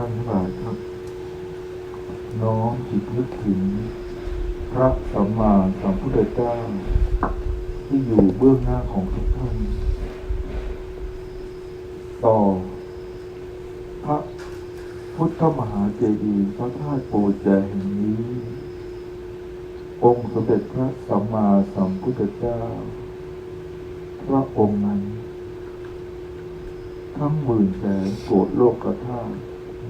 านทั้งหลายครับ น้อมจิตนึกถึง พระสัมมาสัมพุทธเจ้า ที่อยู่เบื้องหน้าของทุกท่าน ต่อ พระพุทธมหาเจดีย์พระธาตุปูแจแห่งนี้ องค์สมเด็จพระสัมมาสัมพุทธเจ้า พระองค์นั้นทั้งหมื่นแสนโกดโลกธาตุ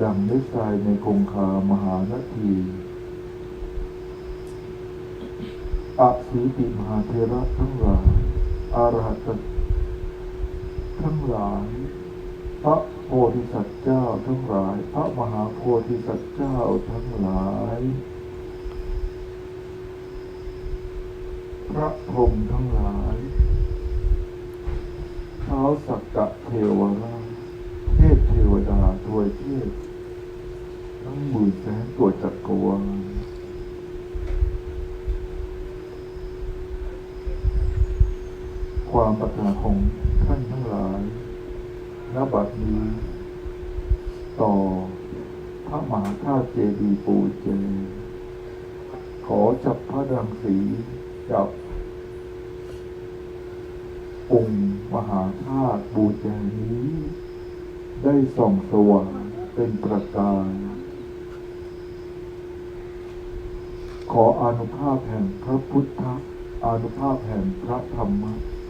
ดังได้ทรายในคงคามหานาทีอาสีติมหาเทระทั้งหลายอารหัตทั้งหลาย พระโพธิสัตว์เจ้าทั้งหลาย พระมหาโพธิสัตว์เจ้าทั้งหลาย พระพรหมทั้งหลายเท้าสักกะเทวราชเทพเทวดาทวยเทพ ทั้งหมื่นแสน ตัวจักวาลความปรารถนาของท่านทั้งหลายณบัดนี้ ต่อพระมหาธาตุเจดีย์ปูเจขอจับพระรังสีจับองค์มหาธาตุบูชานี้ ได้ส่องสว่างเป็นประกาย ขออนุภาพแห่งพระพุทธอนุภาพแห่งพระธรรม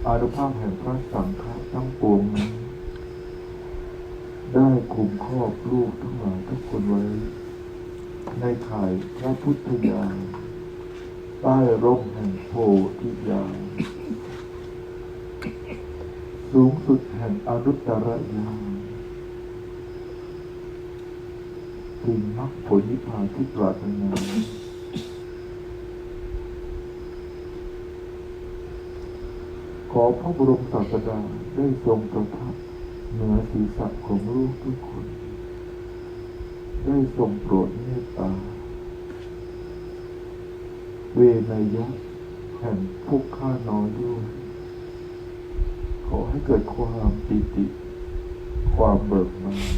อนุภาพแห่งพระสังฆะทั้งปวงนั้นได้คุ้มครอบลูกทั้งหลายทุกคนไว้ ในข่ายพระพุทธญาณใต้ร่มแห่งโพธิญาณสูงสุดแห่งอนุตตรญาณถึงมรรคผลนิพพานที่ปรารถนา ขอพระบรมศาสดาได้ทรงประทับเหนือศีรษะของลูกทุกคน ได้ทรงโปรดเมตตา เวนยะแห่งพวกข้าน้อยด้วยขอให้เกิดความปิติ ความเบิกบาน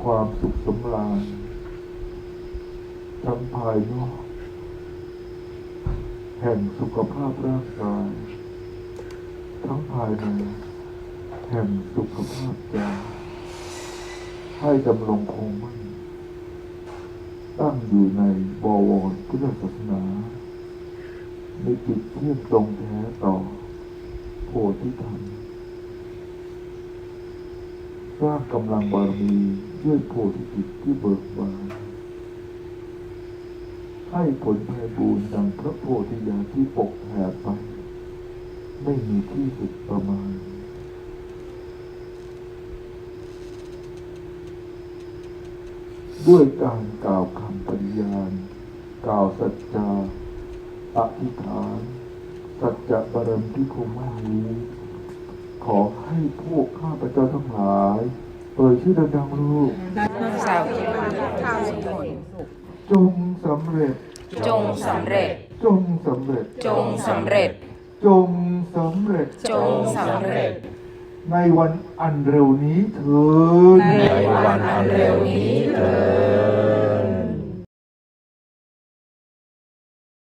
ความสุขสำราญทั้งภายนอก แห่งสุขภาพร่างกาย ทั้งภายในแห่งสุขภาพใจให้ดำรงคงมั่นตั้งอยู่ในบวรพุทธศาสนาในจิตเที่ยงตรงแท้ต่อโพธิธรรมสร้างกำลังบารมีด้วยโพธิจิตที่เบิกบานให้ผลไพบูรณ์ดังพระโพธิญาณที่ปกแผ่ไป ไม่มีที่สุดประมาณ ด้วยการกล่าวคำปฏิญาณ กล่าวสัจจาอธิษฐาน สัจจะบารมีที่คงไม่นี้ขอให้พวกข้าพเจ้าทั้งหลายเอ่ยชื่อดังๆลูกสาวจิตข้าวสุขนจงสำเร็จ จงสำเร็จ จงสำเร็จ จงสำเร็จ จงสำเร็จ จงสำเร็จ ในวันอันเร็วนี้เถิดในวันอันเร็วนี้เถิด